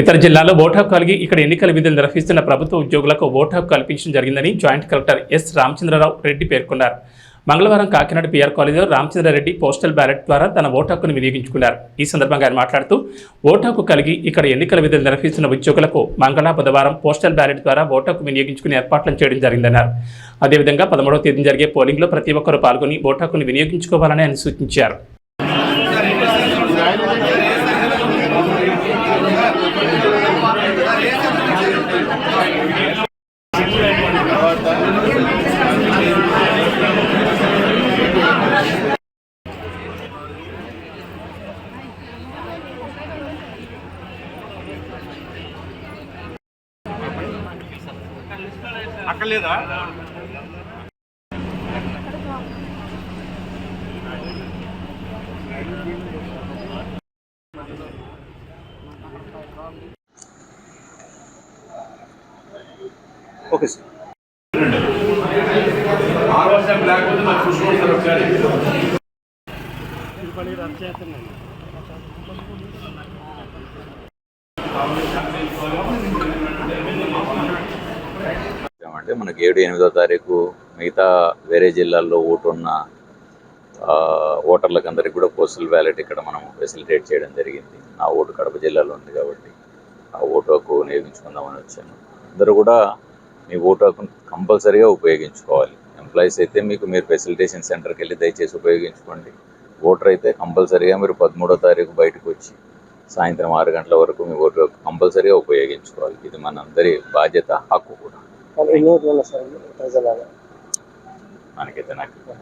ఇతర జిల్లాలో ఓటు హక్కు కలిగి ఇక్కడ ఎన్నికల విధులు నిర్వహిస్తున్న ప్రభుత్వ ఉద్యోగులకు ఓటు హక్కు కల్పించడం జరిగిందని joint collector S Ramachandrarao Reddy పేర్కొన్నారు. మంగళవారం కాకినాడ పిఆర్ కాలేజీలో రామచంద్రారెడ్డి పోస్టల్ బ్యాలెట్ ద్వారా తన ఓటు హక్కును వినియోగించుకున్నారు. ఈ సందర్భంగా ఆయన మాట్లాడుతూ ఓటు హక్కు కలిగి ఇక్కడ ఎన్నికల విధులు నిర్వహిస్తున్న ఉద్యోగులకు మంగళ బుధవారం పోస్టల్ బ్యాలెట్ ద్వారా ఓటు హక్కు వినియోగించుకునే ఏర్పాట్లను చేయడం జరిగిందన్నారు. అదేవిధంగా పదమూడవ తేదీ జరిగే పోలింగ్లో ప్రతి ఒక్కరూ పాల్గొని ఓటు హక్కును వినియోగించుకోవాలని ఆయన సూచించారు. అక్కడ లేదా? Okay sir. అంటే మనకి ఏడు ఎనిమిదో తారీఖు మిగతా వేరే జిల్లాల్లో ఓటు ఉన్న ఓటర్లకు అందరికి కూడా పోస్టల్ బ్యాలెట్ ఇక్కడ మనం ఫెసిలిటేట్ చేయడం జరిగింది. నా ఓటు కడప జిల్లాలో ఉంది కాబట్టి ఆ ఓటు హక్కు వినియోగించుకుందామని వచ్చాను. అందరూ కూడా మీ ఓటు హక్కు కంపల్సరీగా ఉపయోగించుకోవాలి. ఎంప్లాయీస్ అయితే మీకు మీరు ఫెసిలిటేషన్ సెంటర్కి వెళ్ళి దయచేసి ఉపయోగించుకోండి. ఓటర్ అయితే కంపల్సరీగా మీరు పదమూడో తారీఖు బయటకు వచ్చి సాయంత్రం ఆరు గంటల వరకు మీ ఓటు హక్కు కంపల్సరీగా ఉపయోగించుకోవాలి. ఇది మనందరి బాధ్యత హక్కు కూడా. మనకైతే నాకు